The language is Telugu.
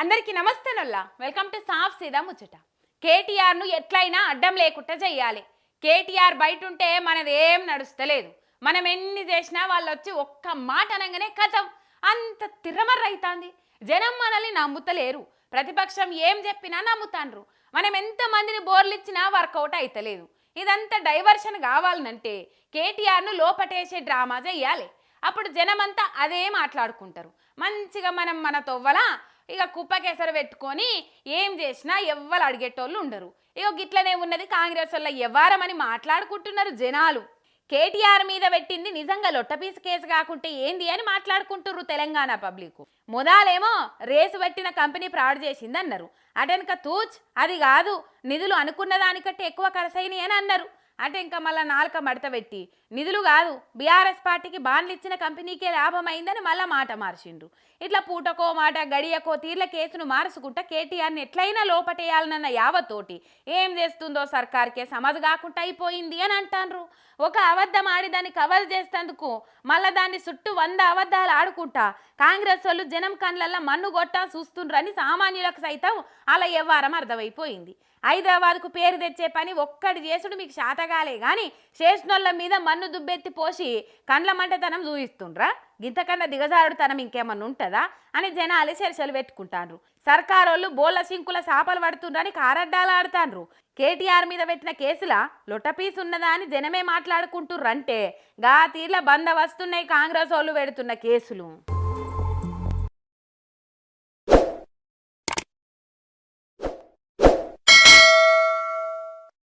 నమస్తేలా వెల్కమ్ టు సాఫ్ సీదా ముచ్చట కేటీఆర్ను ఎట్లయినా అడ్డం లేకుండా చెయ్యాలి కేటీఆర్ బయట ఉంటే మనది ఏం నడుస్తలేదు. మనం ఎన్ని చేసినా వాళ్ళు వచ్చి ఒక్క మాట అనగానే కథం. అంత తిరమర్రైతాంది. జనం మనల్ని నమ్ముతలేరు. ప్రతిపక్షం ఏం చెప్పినా నమ్ముతాండ్రు. మనం ఎంతమందిని బోర్లిచ్చినా వర్కౌట్ అయితలేదు. ఇదంతా డైవర్షన్ కావాలనంటే కేటీఆర్ను లోపటేసే డ్రామా చేయాలి. అప్పుడు జనమంతా అదే మాట్లాడుకుంటారు. మంచిగా మనం మన తొవ్వలా ఇక కుప్పకేసర పెట్టుకొని ఏం చేసినా ఎవ్వరు అడిగేటోళ్ళు ఉండరు. ఇక గిట్లనే ఉన్నది కాంగ్రెస్ వల్ల ఎవ్వారమని మాట్లాడుకుంటున్నారు జనాలు. కేటీఆర్ మీద పెట్టింది నిజంగా లొట్టపీసు కేసు కాకుంటే ఏంది అని మాట్లాడుకుంటుర్రు తెలంగాణ పబ్లిక్. మొదలేమో రేసు పెట్టిన కంపెనీ ఫ్రాడ్ చేసింది అన్నారు అటెనక తూచ్ అది కాదు నిధులు అనుకున్న దానికంటే ఎక్కువ ఖర్చయినాయి అని అన్నారు. అంటే ఇంకా మళ్ళీ నాలుక మడత పెట్టి. నిధులు కాదు బీఆర్ఎస్ పార్టీకి బాండ్లు ఇచ్చిన కంపెనీకే లాభం అయిందని మళ్ళీ మాట మార్చిండ్రు. ఇట్లా పూటకో మాట గడియకో తీర్ల కేసును మార్చుకుంటా కేటీఆర్ని ఎట్లయినా లోపటేయాలనన్న యావతోటి ఏం చేస్తుందో సర్కార్కే సమజ్ కాకుండా అయిపోయింది అని అంటాన్రు. ఒక అబద్ధం ఆడి దాన్ని కవర్ చేసేందుకు మళ్ళా దాన్ని చుట్టూ వంద అబద్ధాలు ఆడుకుంటా. కాంగ్రెస్ వాళ్ళు జనం కళ్ళల్లో మన్ను కొట్టా చూస్తుండ్రని సామాన్యులకు సైతం అలా ఎవ్వారం అర్థమైపోయింది. హైదరాబాద్కు పేరు తెచ్చే పని ఒక్కటి చేసుడు మీకు శాతగాలే. కానీ చేసినోళ్ళ మీద మన్ను దుబ్బెత్తి పోసి కండ్ల మంటతనం చూయిస్తుండ్రా? గింతకన్నా దిగజారుడుతనం ఇంకేమన్నా ఉంటుందా? అని జనాలు చర్చలు పెట్టుకుంటాండ్రు. సర్కారోళ్ళు బోళ్ళ సింకుల సాపలు పడుతుండ్రని కారడ్డాలు ఆడుతాండ్రు. కేటీఆర్ మీద పెట్టిన కేసుల లొటపీస్ ఉన్నదా అని జనమే మాట్లాడుకుంటుర్రంటే. గా తీర్ల బంద వస్తున్నాయి కాంగ్రెస్ వాళ్ళు పెడుతున్న కేసులు.